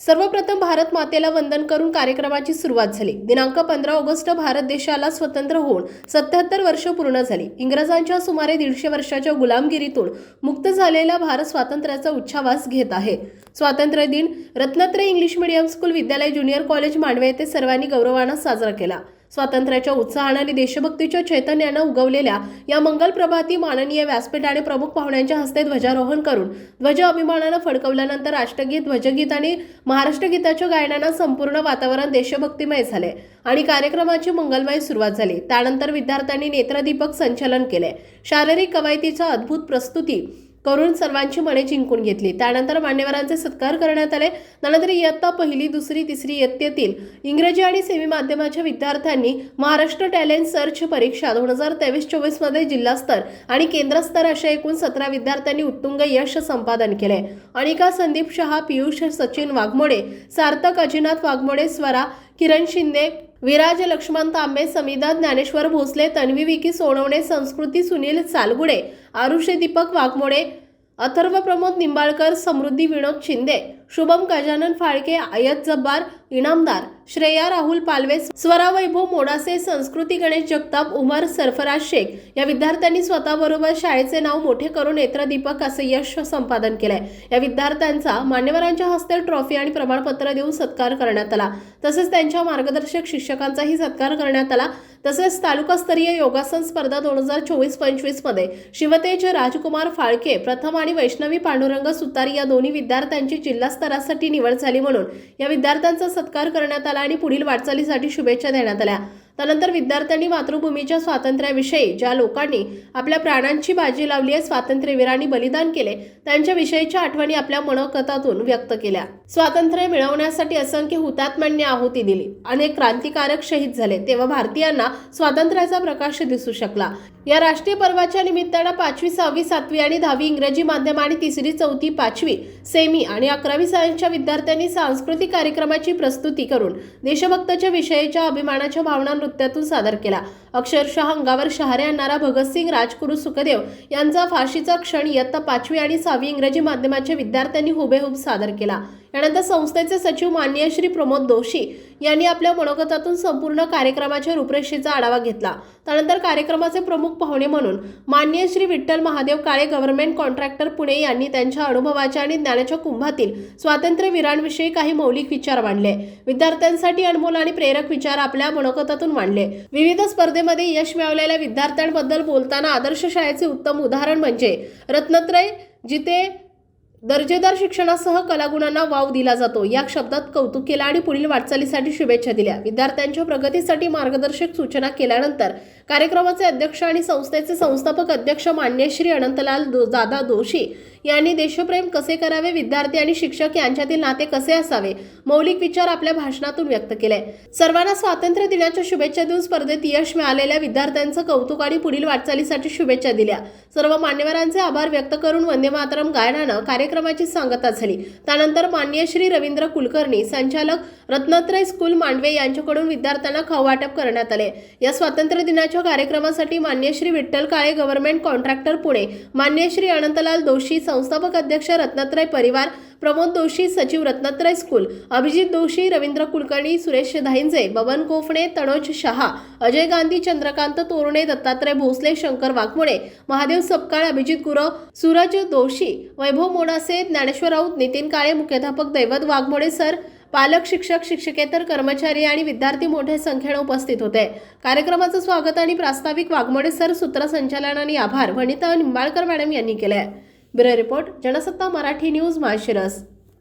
सर्वप्रथम भारत मातेला वंदन करून कार्यक्रमाची सुरुवात झाली. दिनांक पंधरा ऑगस्ट भारत देशाला स्वतंत्र होऊन सत्याहत्तर वर्ष पूर्ण झाली. इंग्रजांच्या सुमारे दीडशे वर्षाच्या गुलामगिरीतून मुक्त झालेला भारत स्वातंत्र्याचा उच्छावास घेत आहे. स्वातंत्र्य दिन रत्नत्रय इंग्लिश मीडियम स्कूल विद्यालय ज्युनियर कॉलेज मांडवे येथे सर्वांनी गौरवानं साजरा केला. स्वातंत्र्याच्या उत्साहानं आणि देशभक्तीच्या चैतन्यानं उगवलेल्या या मंगल प्रभाती माननीय व्यासपीठ आणि प्रमुख पाहुण्यांच्या हस्ते ध्वजारोहण करून ध्वज अभिमानानं फडकवल्यानंतर राष्ट्रगीत ध्वजगीत आणि महाराष्ट्र गीताच्या गायनानं संपूर्ण वातावरण देशभक्तिमय झाले आणि कार्यक्रमाची मंगलमय सुरुवात झाली. त्यानंतर विद्यार्थ्यांनी नेत्रदीपक संचलन केले. शारीरिक कवायतीचा अद्भुत प्रस्तुती करून सर्वांची मने जिंकून घेतली. त्यानंतर मान्यवरांचे सत्कार करण्यात आले. त्यानंतर इयत्ता पहिली दुसरी तिसरी इयत्तेतील इंग्रजी आणि सेमी माध्यमाच्या विद्यार्थ्यांनी महाराष्ट्र टॅलेंट सर्च परीक्षा दोन हजार तेवीस चोवीसमध्ये जिल्हास्तर आणि केंद्रस्तर अशा एकूण सतरा विद्यार्थ्यांनी उत्तुंग यश संपादन केले. अनिका संदीप शहा पियुष सचिन वाघमोडे सार्थक अजिनाथ वाघमोडे स्वरा किरण शिंदे विराज लक्ष्मण तांबे समिदा ज्ञानेश्वर भोसले तन्वी विकी सोनवणे संस्कृती सुनील सालगुडे आरुषे दीपक वाघमोडे अथर्व प्रमोद निंबाळकर समृद्धी विनोद शिंदे शुभम गजानन फाळके आयत जब्बार इनामदार श्रेया राहुल पालवे स्वरावैभव मोडासे संस्कृती गणेश जगताप उमर सरफराज शेख या विद्यार्थ्यांनी स्वतःबरोबर शाळेचे नाव मोठे करून नेत्रदीपक असे यश संपादन केलंय. या विद्यार्थ्यांचा मान्यवरांच्या हस्ते ट्रॉफी आणि प्रमाणपत्र देऊन सत्कार करण्यात आला. तसेच त्यांच्या मार्गदर्शक शिक्षकांचाही सत्कार करण्यात आला. तसेच तालुकास्तरीय योगासन स्पर्धा दोन हजार चोवीस पंचवीसमध्ये शिवतेचे शिवतेज राजकुमार फाळके प्रथम आणि वैष्णवी पांडुरंग सुतारी या दोन्ही विद्यार्थ्यांची जिल्हा स्तरासाठी निवड झाली म्हणून या विद्यार्थ्यांचा सत्कार करण्यात आला आणि पुढील वाटचालीसाठी शुभेच्छा देण्यात आल्या. त्यानंतर विद्यार्थ्यांनी मातृभूमीच्या स्वातंत्र्याविषयी ज्या लोकांनी आपल्या प्राणांची बाजी लावली आहे स्वातंत्र्यवीरांनी बलिदान केले त्यांच्याविषयीच्या आठवणी आपल्या मनोकथातून व्यक्त केल्या. स्वातंत्र्य मिळवण्यासाठी असंख्य हुतात्म्यांनी आहुती दिली. अनेक क्रांतिकारक शहीद झाले. तेव्हा भारतीयांना स्वातंत्र्याचा प्रकाश दिसू शकला. या राष्ट्रीय पर्वाच्या निमित्तानं पाचवी सहावी सातवी आणि दहावी इंग्रजी माध्यम आणि तिसरी चौथी पाचवी सेमी आणि अकरावी सायन्सच्या विद्यार्थ्यांनी सांस्कृतिक कार्यक्रमाची प्रस्तुती करून देशभक्ताच्या विषयीच्या अभिमानाच्या भावना नृत्यातून सादर केला. अक्षरशः अंगावर शहारे आणणारा भगतसिंग राजगुरू सुखदेव यांचा फाशीचा क्षण इयत्ता पाचवी आणि सहावी इंग्रजी माध्यमाच्या विद्यार्थ्यांनी हुबेहूब सादर केला. यानंतर संस्थेचे सचिव माननीय श्री प्रमोद दोशी यांनी आपल्या मनोगतातून संपूर्ण कार्यक्रमाच्या रूपरेषेचा आढावा घेतला. त्यानंतर कार्यक्रमाचे प्रमुख पाहुणे म्हणून माननीय श्री विठ्ठल महादेव काळे गव्हर्नमेंट कॉन्ट्रॅक्टर पुणे यांनी त्यांच्या अनुभवाच्या आणि ज्ञानाच्या कुंभातील स्वातंत्र्यवीरांविषयी काही मौलिक विचार मांडले. विद्यार्थ्यांसाठी अनमोल आणि प्रेरक विचार आपल्या मनोगतातून मांडले. विविध स्पर्धेमध्ये यश मिळवलेल्या विद्यार्थ्यांबद्दल बोलताना आदर्श शाळेचे उत्तम उदाहरण म्हणजे रत्नत्रय जिथे दर्जेदार शिक्षणासह कलागुणांना वाव दिला जातो. या शब्दात कौतुक केलं आणि पुढील वाटचालीसाठी शुभेच्छा दिल्या. विद्यार्थ्यांच्या प्रगतीसाठी मार्गदर्शक सूचना केल्यानंतर कार्यक्रमाचे अध्यक्ष आणि संस्थेचे संस्थापक अध्यक्ष मान्य श्री अनंतलाल दो दादा दोशी यांनी देशप्रेम कसे करावे? विद्यार्थी आणि शिक्षक यांच्यातील नाते कसे असावे? मौलिक विचार आपल्या भाषणातून व्यक्त केले. सर्वांना स्वातंत्र्य दिनाच्या शुभेच्छा देऊन स्पर्धेत यश मिळालेल्या विद्यार्थ्यांचं कौतुक आणि पुढील वाटचालीसाठी शुभेच्छा दिल्या. सर्व मान्यवरांचे आभार व्यक्त करून वंदे मातरम गायनानं कार्यक्रमाची सांगता झाली. त्यानंतर मान्य श्री रवींद्र कुलकर्णी संचालक रत्नत्रय स्कूल मांडवे यांच्याकडून विद्यार्थ्यांना खाऊ वाटप करण्यात आले. या स्वातंत्र्य दिनाच्या कार्यक्रमासाठी मान्य श्री विठ्ठल काळे गव्हर्नमेंट कॉन्ट्रॅक्टर पुणे मान्य श्री अनंतलाल दोषी संस्थापक अध्यक्ष रत्नात्रय परिवार प्रमोद दोषी सचिव रत्नात्रय स्कूल अभिजित दोषी रवींद्र कुलकर्णी सुरेश धाईंजे बबन कोफणे तनोज शहा अजय गांधी चंद्रकांत तोरणे दत्तात्रय भोसले शंकर वाघमोडे महादेव सपकाळ अभिजित गुरव सूरज दोशी वैभव मोडासे ज्ञानेश्वर राऊत नितीन काळे मुख्याध्यापक दैवत वाघमोडे सर पालक शिक्षक शिक्षकेतर कर्मचारी आणि विद्यार्थी मोठ्या संख्येने उपस्थित होते. कार्यक्रमाचं स्वागत आणि प्रास्ताविक वाघमोडे सर सूत्रसंचालन आणि आभार. वनिता निंबाळकर मॅडम यांनी केले bureau report Jansatta Marathi news Malshiras.